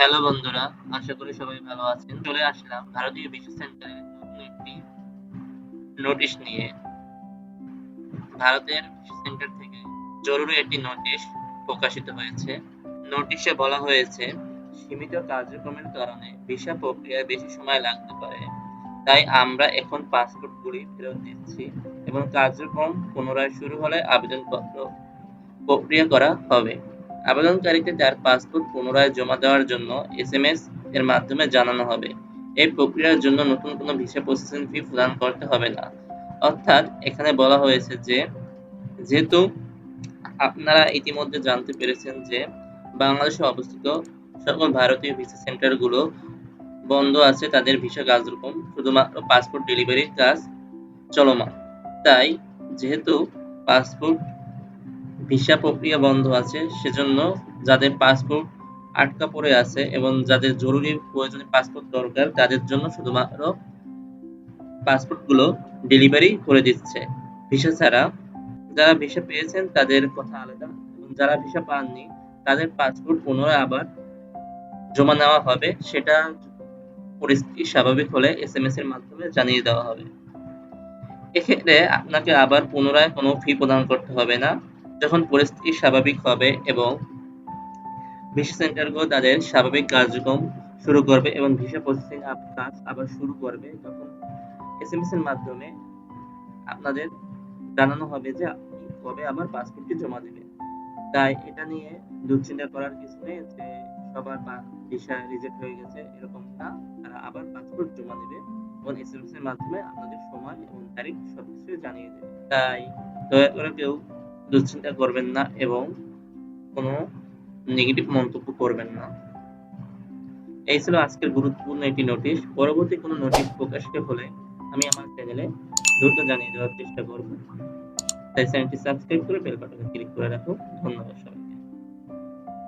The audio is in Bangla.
হ্যালো বন্ধুরা, আশা করি সবাই ভালো আছেন। চলে আসলাম ভারতীয় বিশ্ব সেন্টারের নতুন একটি নোটিশ নিয়ে। ভারতের সেন্টার থেকে জরুরি একটি নোটিশ প্রকাশিত হয়েছে। নোটিশে বলা হয়েছে, সীমিত কার্যক্রমের কারণে ভিসা প্রক্রিয়ায় বেশি সময় লাগতে পারে। তাই আমরা এখন পাসপোর্টগুলি ফেরত দিচ্ছি এবং কার্যক্রম পুনরায় শুরু হলে আবেদনপত্র প্রক্রিয়া করা হবে। আবেদনকারীকে তার পাসপোর্ট পুনরায় জমা দেওয়ার জন্য এসএমএস এর মাধ্যমে জানানো হবে। এই প্রক্রিয়ার জন্য নতুন কোনো ভিসা প্রসেসিং ফি প্রদান করতে হবে না। অর্থাৎ এখানে বলা হয়েছে যে, যেহেতু আপনারা ইতিমধ্যে জানতে পেরেছেন যে বাংলাদেশে অবস্থিত সকল ভারতীয় ভিসা সেন্টারগুলো বন্ধ আছে, তাদের ভিসা কার্যক্রম শুধুমাত্র পাসপোর্ট ডেলিভারির কাজ চলমান। তাই, যেহেতু পাসপোর্ট ভিসা প্রক্রিয়া বন্ধ আছে, সেজন্য যাদের পাসপোর্ট আটকা পড়ে আছে এবং যাদের জরুরি প্রয়োজনে পাসপোর্ট দরকার, তাদের জন্য শুধুমাত্র পাসপোর্টগুলো ডেলিভারি করে দিচ্ছে। ভিসা ছাড়া যারা ভিসা পেয়েছেন, তাদের কথা আলাদা। এবং যারা ভিসা পাননি, তাদের পাসপোর্ট পুনরায় আবার জমা নেওয়া হবে। সেটা পরিস্থিতি স্বাভাবিক হলে এস এম এস এর মাধ্যমে জানিয়ে দেওয়া হবে। এক্ষেত্রে আপনাকে আবার পুনরায় কোনো ফি প্রদান করতে হবে না। যখন পরিস্থিতি স্বাভাবিক হবে এবং ভিসা সেন্টারগুলো তাদের স্বাভাবিক কার্যক্রম শুরু করবে এবং ভিসা প্রসেসিং কাজ আবার শুরু করবে, তখন এসএমএস এর মাধ্যমে আপনাদের জানানো হবে যে কবে আবার পাসপোর্টটি জমা দেবেন। তাই এটা নিয়ে দুশ্চিন্তা করার কিছু নেই যে সবার ভিসা রিজেক্ট হয়ে গেছে, এরকম না। তারা আবার পাসপোর্ট জমা দেবে এবং এসএমএস এর মাধ্যমে আপনাদের সময় এবং তারিখ সবকিছু জানিয়ে দেবে। তাই দয়া করে কেউ দুশ্চিন্তা করবেন না এবং কোনো নেগেটিভ মন্তব্য করবেন না। এই ছিল আজকের গুরুত্বপূর্ণ একটি নোটিশ পরবর্তী কোনো নোটিশ প্রকাশকে হলে আমি আমার চ্যানেলে দ্রুত জানিয়ে দেওয়ার চেষ্টা করব। তাই চ্যানেলটি সাবস্ক্রাইব করে বেল বাটনে ক্লিক করে রাখো। ধন্যবাদ সবাই